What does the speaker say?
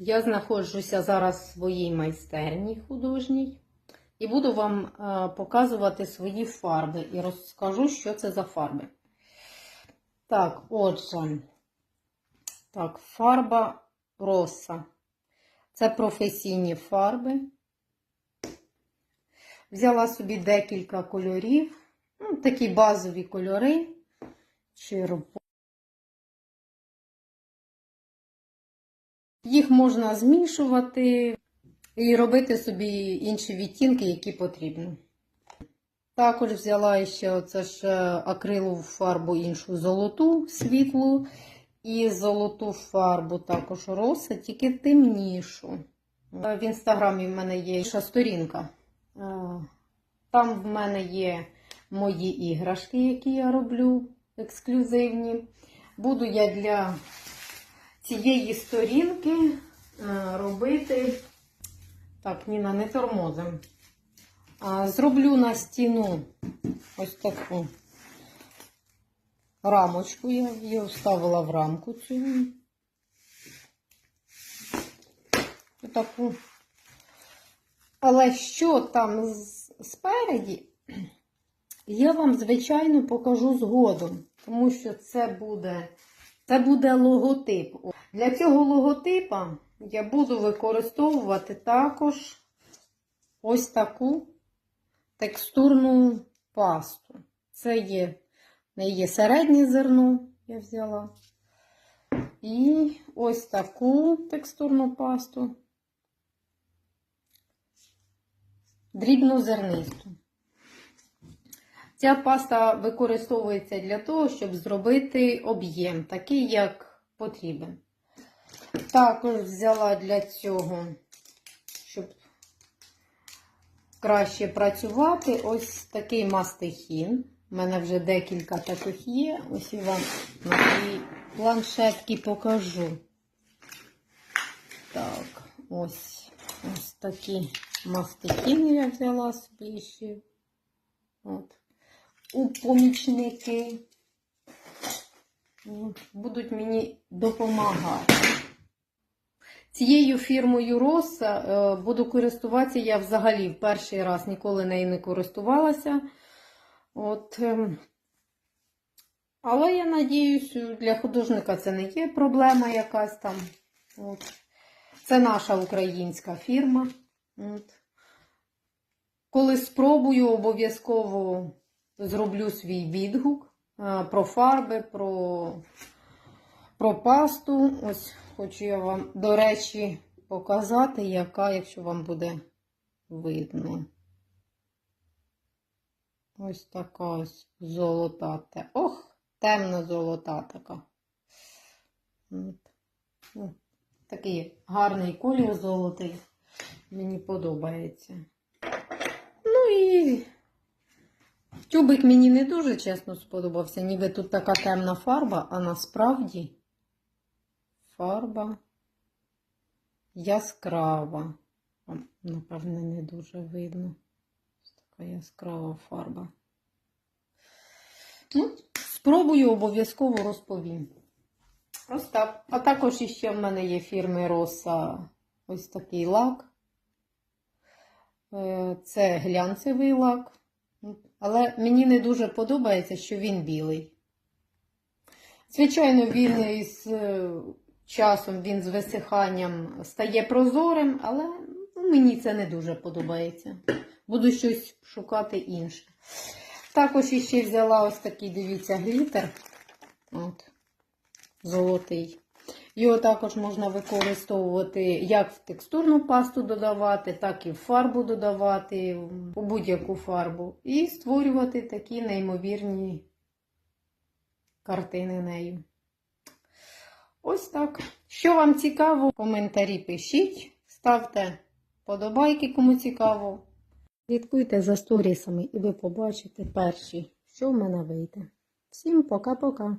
Я знаходжуся зараз в своїй майстерні художній і буду вам е, показувати свої фарби і розкажу, що це за фарби. Так, отже, так, фарба роса. Це професійні фарби. Взяла собі декілька кольорів, ну, такі базові кольори. Червоний. Їх можна змішувати і робити собі інші відтінки, які потрібні. Також взяла ще оце ж акрилову фарбу іншу золоту світлу і золоту фарбу також роса, тільки темнішу. В інстаграмі в мене є інша сторінка. Е, Там в мене є мої іграшки, які я роблю, ексклюзивні. Буду я для цієї сторінки е, робити. Так, Ніна, не тормозим. Зроблю на стіну ось таку рамочку. Я її вставила в рамку цю. Таку. Але що там спереді, я вам, звичайно, покажу згодом, тому що це буде, це буде логотип. Для цього логотипа я буду використовувати також ось таку текстурну пасту. Це є, є середнє зерно, я взяла. І ось таку текстурну пасту. Дрібнозернисту. Ця паста використовується для того, щоб зробити об'єм, такий, як потрібен. Також взяла для цього, щоб краще працювати, ось такий мастихін. У мене вже декілька таких є. Ось я вам на цій планшетці покажу. Так, ось ось такі мастихіни я взяла собі ще. От. У помічники. Будуть мені допомагати. Цією фірмою Роса е, буду користуватися я взагалі в перший раз ніколи нею не користувалася. От, ем, але я надіюсь, для художника це не є проблема якась там. От. Це наша українська фірма. От. Коли спробую, обов'язково зроблю свій відгук е, про фарби, про, про пасту. Ось хочу я вам, до речі, показати, яка, якщо вам буде видно. Ось така ось золота. те- Ох, темно-золота така. От. Ну, Такий гарний колір золотий. Мені подобається. Ну і тюбик мені не дуже чесно сподобався. Ніби тут така темна фарба, а насправді фарба яскрава. Напевне, не дуже видно. Ось така яскрава фарба. Ну, спробую обов'язково розповім. Так. А також іще в мене є фірми Роса ось такий лак. Е, Це глянцевий лак. Але мені не дуже подобається, що він білий. Звичайно, він із е, часом, він з висиханням стає прозорим, але ну, мені це не дуже подобається. Буду щось шукати інше. Також іще взяла ось такий, дивіться, глітер. От, золотий. Його також можна використовувати як в текстурну пасту додавати, так і в фарбу додавати, у будь-яку фарбу. І створювати такі неймовірні картини нею. Ось так. Що вам цікаво, коментарі пишіть, ставте подобайки, кому цікаво. Слідкуйте за сторісами і ви побачите перші, що в мене вийде. Всім пока-пока!